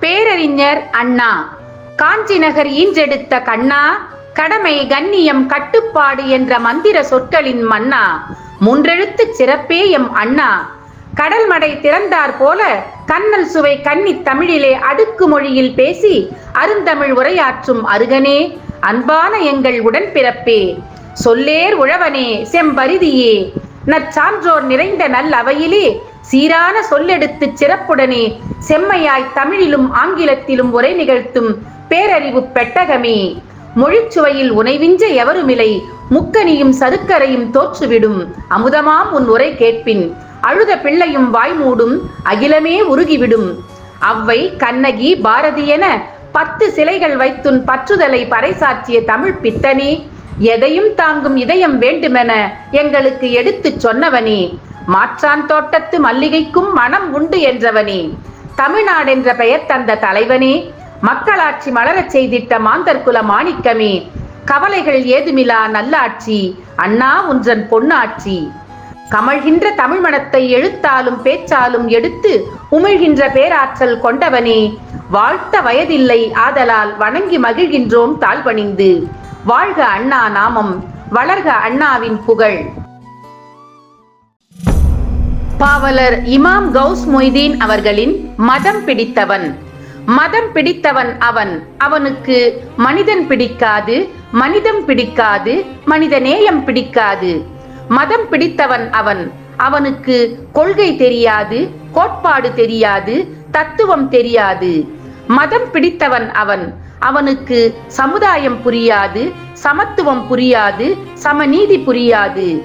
பேரறிஞர் அண்ணா. காஞ்சி நகர் ஈன்றெடுத்த கண்ணா கடமை கண்ணியம் கட்டுப்பாடு என்ற மந்திர சொற்களின் மன்னா. முன்றெழுத்து சிறப்பே எம் அண்ணா. கடல் மடை திறந்தார் போல கண்ணல் சுவை கன்னித் தமிழிலே அடுக்கு மொழியில் பேசி அருந்தமிழ் உரையாற்றும் அருகனே அன்பான எங்கள் உடன் பிறப்பே சொல்லேர் உழவனே செம்பரிதியே. நற்சான்றோர் நிறைந்த நல் அவையிலே சீரான சொல்லெடுத்து சிறப்புடனே செம்மையாய் தமிழிலும் ஆங்கிலத்திலும் உரை நிகழ்த்தும் பேரறிவு பெட்டகமே. மொழிச்சுவையில் உனைவிஞ்ச எவருமில்லை முக்கனியும் சதுக்கரையும் தோற்றுவிடும். அமுதமாம் உன் உரை கேட்பின் அழுத பிள்ளையும் வாய்மூடும் அகிலமே உருகிவிடும். அவ்வை கண்ணகி பாரதி என பத்து சிலைகள் வைத்துன் பற்றுதலை பறைசாற்றிய தமிழ் பித்தனே எதையும் தாங்கும் இதயம் வேண்டுமென எங்களுக்கு எடுத்துச் சொன்னவனே. மாற்றான் தோட்டத்து மல்லிகைக்கும் மனம் உண்டு என்றவனே. தமிழ்நாடு என்ற பெயர் தந்த தலைவனே. மக்களாட்சி மலரச் செய்திட்ட மாந்தர் குல மாணிக்கமே. கவலைகள் ஏதுமிலா நல்லாட்சி அண்ணா உன்றன் பொன்னாட்சி. கமழ்கின்ற தமிழ் மனத்தை எழுத்தாலும் பேச்சாலும் எடுத்து உமிழ்கின்ற பேராற்றல் கொண்டவனே. வாழ்த்த வயதில்லை ஆதலால் வணங்கி மகிழ்கின்றோம் தாழ்வணிந்து. வாழ்க அண்ணா நாமம் வளர்க அண்ணாவின் புகழ். பாவலர் இமாம் கவுஸ் மொய்தீன் அவர்களின் மதம் பிடித்தவன். மதம் பிடித்தவன் அவன். அவனுக்கு மனிதன் பிடிக்காது மனிதம் பிடிக்காது மனித நேயம் பிடிக்காது. மதம் பிடித்தவன் அவன். அவனுக்கு கொள்கை தெரியாது கோட்பாடு தெரியாது தத்துவம் தெரியாது. மதம் பிடித்தவன் அவன். அவனுக்கு சமுதாயம் புரியாது சமத்துவம் புரியாது சமநீதி புரியாது.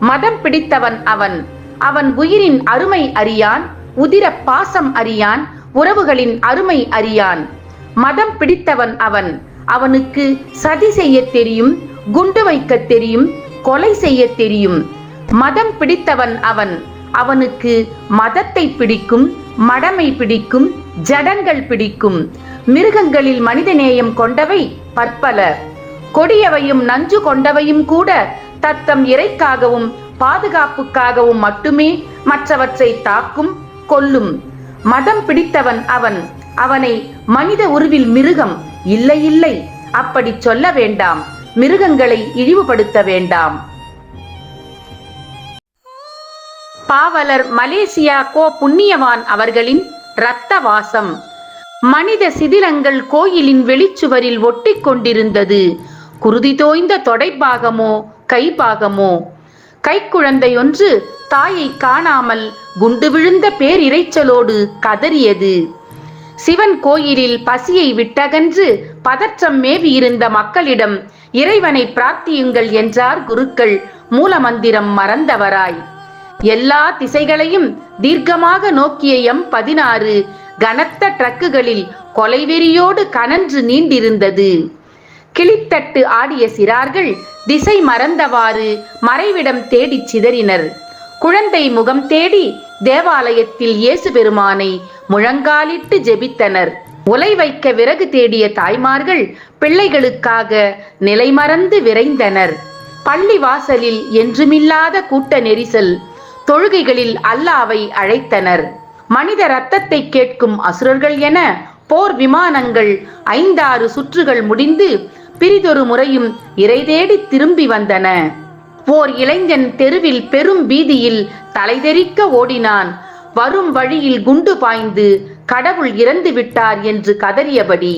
மதம் பிடித்தவன் அவன். அவன் உயிரின் அருமை அறியான் உதிர பாசம் அறியான் உறவுகளின் அருமை அறியான். மதம் பிடித்தவன் அவன். அவனுக்கு சதி செய்ய தெரியும் குண்டு வைக்க தெரியும் கொலை செய்ய தெரியும். மதம் பிடித்தவன் அவன். அவனுக்கு மதத்தை பிடிக்கும் மடமை பிடிக்கும் ஜடங்கள் பிடிக்கும். மிருகங்களில் மனிதநேயம் கொண்டவை பற்பல. கொடியவையும் நஞ்சு கொண்டவையும் கூட தத்தம் இறைக்காகவும் பாதுகாப்புக்காகவும் மட்டுமே மற்றவற்றை தாக்கும் கொல்லும். மதம் பிடித்தவன் அவன். அவனை மனித உருவில் மிருகம். இல்லை இல்லை. அப்படி சொல்ல வேண்டாம். மிருகங்களை இழிவுபடுத்த வேண்டாம். பாவலர் மலேசியா கோ புண்ணியவான் அவர்களின் இரத்த வாசம் மனித சிதிலங்கள் கோயிலின் வெளிச்சுவரில் ஒட்டிக் கொண்டிருந்தது. குருதி தோய்ந்த தொடைப்பாகமோ கைப்பாகமோ கைக்குழந்தையொன்று தாயை காணாமல் குண்டு விழுந்த பேரிரைச்சலோடு கதறியது. சிவன் கோயிலில் பசியை விட்டகன்று பதற்றம் மேவியிருந்த மக்களிடம் இறைவனை பிரார்த்தியுங்கள் என்றார் குருக்கள் மூலமந்திரம் மறந்தவராய். எல்லா திசைகளையும் தீர்க்கமாக நோக்கிய எம் பதினாறு கனத்த ட்ரக்குகளில் கொலைவெறியோடு கனன்று நீண்டிருந்தது. கிளித்தட்டு ஆடிய சிறார்கள் திசை மறந்தவாறு மறைவிடம் தேடிச் சிதறினர். குழந்தை முகம் தேடி தேவாலயத்தில் இயேசு பெருமானை முழங்காலிட்டு ஜெபித்தனர். உலை வைக்க விறகு தேடிய தாய்மார்கள் பிள்ளைகளுக்காக நிலைமறந்து விரைந்தனர். பள்ளி வாசலில் என்றுமில்லாத கூட்ட நெரிசல் தொழுகைகளில் அல்லாவை அழைத்தனர். மனித ரத்தத்தை கேட்கும் அசுரர்கள் என போர் விமானங்கள் ஐந்தாறு சுற்றுகள் முடிந்து பிறிதொரு முறையும் இறை தேடி திரும்பி வந்தன. ஓர் இளைஞன் தெருவில் பெரும் பீதியில் தலைதெறிக்க ஓடினான். வரும் வழியில் குண்டு பாய்ந்து கடவுள் இறந்து விட்டார் என்று கதறியபடி.